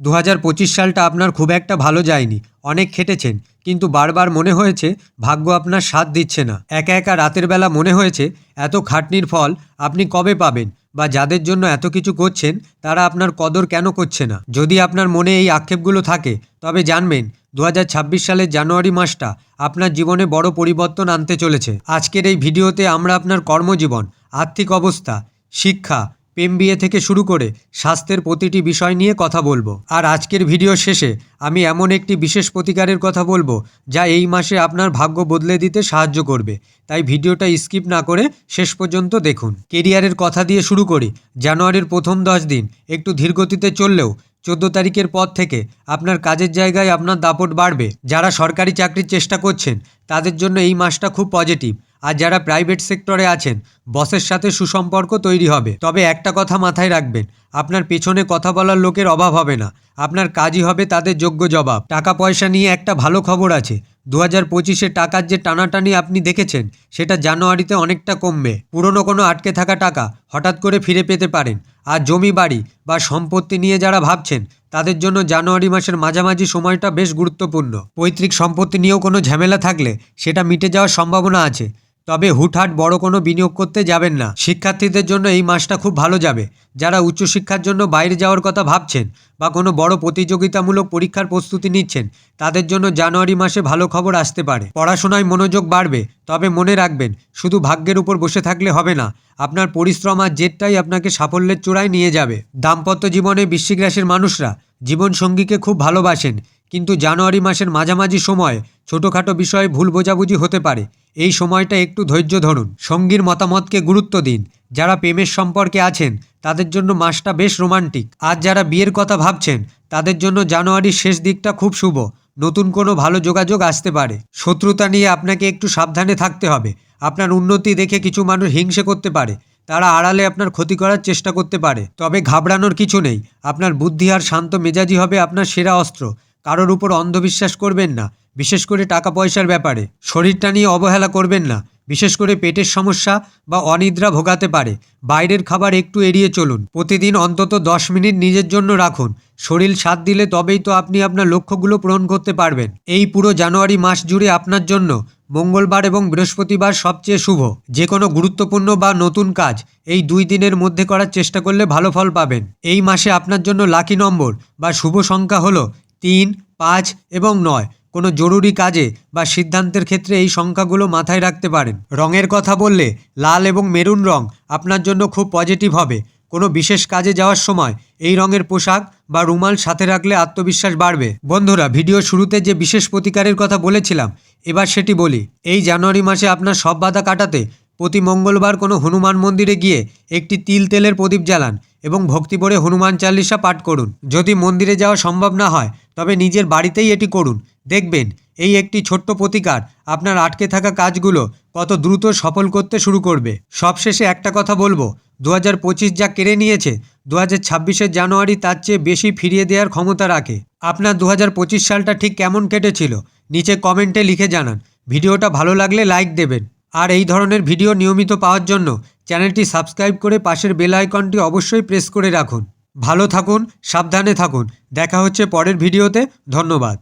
দু হাজার পঁচিশ সালটা আপনার খুব একটা ভালো যায়নি। অনেক খেটেছেন। কিন্তু বারবার মনে হয়েছে, ভাগ্য আপনার সাথ দিচ্ছে না। একা একা রাতের বেলা মনে হয়েছে, এত খাটনির ফল আপনি কবে পাবেন? বা যাদের জন্য এত কিছু করছেন, তারা আপনার কদর কেন করছে না? যদি আপনার মনে এই আক্ষেপগুলো থাকে, তবে জানবেন দু হাজার ছাব্বিশ সালের জানুয়ারি মাসটা আপনার জীবনে বড় পরিবর্তন আনতে চলেছে। আজকের এই ভিডিওতে আমরা আপনার কর্মজীবন, আর্থিক অবস্থা, শিক্ষা প্রেম বিয়ে থেকে শুরু করে স্বাস্থ্যের প্রতিটি বিষয় নিয়ে কথা বলব। আর আজকের ভিডিও শেষে আমি এমন একটি বিশেষ প্রতিকারের কথা বলব, যা এই মাসে আপনার ভাগ্য বদলে দিতে সাহায্য করবে। তাই ভিডিওটা স্কিপ না করে শেষ পর্যন্ত দেখুন। কেরিয়ারের কথা দিয়ে শুরু করি। জানুয়ারির প্রথম দশ দিন, একটু ধীরগতিতে চললেও চোদ্দ তারিখের পর থেকে আপনার কাজের জায়গায় আপনার দাপট বাড়বে। যারা সরকারি চাকরির চেষ্টা করছেন, তাদের জন্য এই মাসটা খুব পজিটিভ। আর যারা প্রাইভেট সেক্টরে আছেন বসের সাথে সুসম্পর্ক তৈরি হবে। তবে একটা কথা মাথায় রাখবেন, আপনার পেছনে কথা বলার লোকের অভাব হবে না। আপনার কাজই হবে তাদের যোগ্য জবাব। টাকা পয়সা নিয়ে একটা ভালো খবর আছে। দু হাজার পঁচিশে টাকার যে টানাটানি আপনি দেখেছেন, সেটা জানুয়ারিতে অনেকটা কমবে। পুরনো কোনো আটকে থাকা টাকা হঠাৎ করে ফিরে পেতে পারেন। আর জমি, বাড়ি বা সম্পত্তি নিয়ে যারা ভাবছেন, তাদের জন্য জানুয়ারি মাসের মাঝামাঝি সময়টা বেশ গুরুত্বপূর্ণ। পৈতৃক সম্পত্তি নিয়েও কোনো ঝামেলা থাকলে সেটা মিটে যাওয়ার সম্ভাবনা আছে। তবে হুটহাট বড় কোনো বিনিয়োগ করতে যাবেন না। শিক্ষার্থীদের জন্য এই মাসটা খুব ভালো যাবে। যারা উচ্চশিক্ষার জন্য বাইরে যাওয়ার কথা ভাবছেন বা কোনো বড় প্রতিযোগিতামূলক পরীক্ষার প্রস্তুতি নিচ্ছেন, তাদের জন্য জানুয়ারি মাসে ভালো খবর আসতে পারে। পড়াশোনায় মনোযোগ বাড়বে, তবে মনে রাখবেন, শুধু ভাগ্যের উপর বসে থাকলে হবে না, আপনার পরিশ্রম আর জেদটাই আপনাকে সাফল্যের চূড়ায় নিয়ে যাবে। দাম্পত্য জীবনে বৃশ্চিক রাশির মানুষরা জীবনসঙ্গীকে খুব ভালোবাসেন, কিন্তু জানুয়ারি মাসের মাঝামাঝি সময়ে ছোটোখাটো বিষয়ে ভুল বোঝাবুঝি হতে পারে। এই সময়টা একটু ধৈর্য ধরুন। সঙ্গীর মতামতকে গুরুত্ব দিন। যারা প্রেমের সম্পর্কে আছেন, তাদের জন্য মাসটা বেশ রোমান্টিক। আর যারা বিয়ের কথা ভাবছেন, তাদের জন্য জানুয়ারির শেষ দিকটা খুব শুভ। নতুন কোনো ভালো যোগাযোগ আসতে পারে। শত্রুতা নিয়ে আপনাকে একটু সাবধানে থাকতে হবে। আপনার উন্নতি দেখে কিছু মানুষ হিংসে করতে পারে। তারা আড়ালে আপনার ক্ষতি করার চেষ্টা করতে পারে। তবে ঘাবড়ানোর কিছু নেই। আপনার বুদ্ধি আর শান্ত মেজাজি হবে আপনার সেরা অস্ত্র। কারোর উপর অন্ধবিশ্বাস করবেন না। বিশেষ করে টাকা পয়সার ব্যাপারে। শরীরটা নিয়ে অবহেলা করবেন না। বিশেষ করে পেটের সমস্যা বা অনিদ্রা ভোগাতে পারে। বাইরের খাবার একটু এড়িয়ে চলুন। প্রতিদিন অন্তত দশ মিনিট নিজের জন্য রাখুন। শরীর সাথ দিলে তবেই তো আপনি আপনার লক্ষ্যগুলো পূরণ করতে পারবেন। এই পুরো জানুয়ারি মাস জুড়ে আপনার জন্য মঙ্গলবার এবং বৃহস্পতিবার সবচেয়ে শুভ। যে কোনো গুরুত্বপূর্ণ বা নতুন কাজ এই দুই দিনের মধ্যে করার চেষ্টা করলে ভালো ফল পাবেন। এই মাসে আপনার জন্য লাকি নম্বর বা শুভ সংখ্যা হলো তিন, পাঁচ এবং নয়। কোনো জরুরি কাজে বা সিদ্ধান্তের ক্ষেত্রে এই সংখ্যাগুলো মাথায় রাখতে পারেন। রঙের কথা বললে লাল এবং মেরুন রং আপনার জন্য খুব পজিটিভ হবে। কোনো বিশেষ কাজে যাওয়ার সময় এই রঙের পোশাক বা রুমাল সাথে রাখলে আত্মবিশ্বাস বাড়বে। বন্ধুরা, ভিডিও শুরুতে যে বিশেষ প্রতিকারের কথা বলেছিলাম, এবার সেটি বলি। এই জানুয়ারি মাসে আপনার সব বাধা কাটাতে প্রতি মঙ্গলবার কোনো হনুমান মন্দিরে গিয়ে একটি তিল তেলের প্রদীপ জ্বালান এবং ভক্তি ভরে হনুমান চালিসা পাঠ করুন। যদি মন্দিরে যাওয়া সম্ভব না হয়, তবে নিজের বাড়িতেই এটি করুন। দেখবেন, এই একটি ছোট্ট প্রতিকার আপনার আটকে থাকা কাজগুলো কত দ্রুত সফল করতে শুরু করবে। সবশেষে একটা কথা বলব দু হাজার পঁচিশ যা কেড়ে নিয়েছে দু হাজার ছাব্বিশের জানুয়ারি তার চেয়ে বেশি ফিরিয়ে দেওয়ার ক্ষমতা রাখে। আপনার দু হাজার পঁচিশ সালটা ঠিক কেমন কেটেছিল, নিচে কমেন্টে লিখে জানান। ভিডিওটা ভালো লাগলে লাইক দেবেন। আর এই ধরনের ভিডিও নিয়মিত পাওয়ার জন্য চ্যানেলটি সাবস্ক্রাইব করে পাশের বেল আইকনটি অবশ্যই প্রেস করে রাখুন। ভালো থাকুন, সাবধানে থাকুন। দেখা হচ্ছে পরের ভিডিওতে। ধন্যবাদ।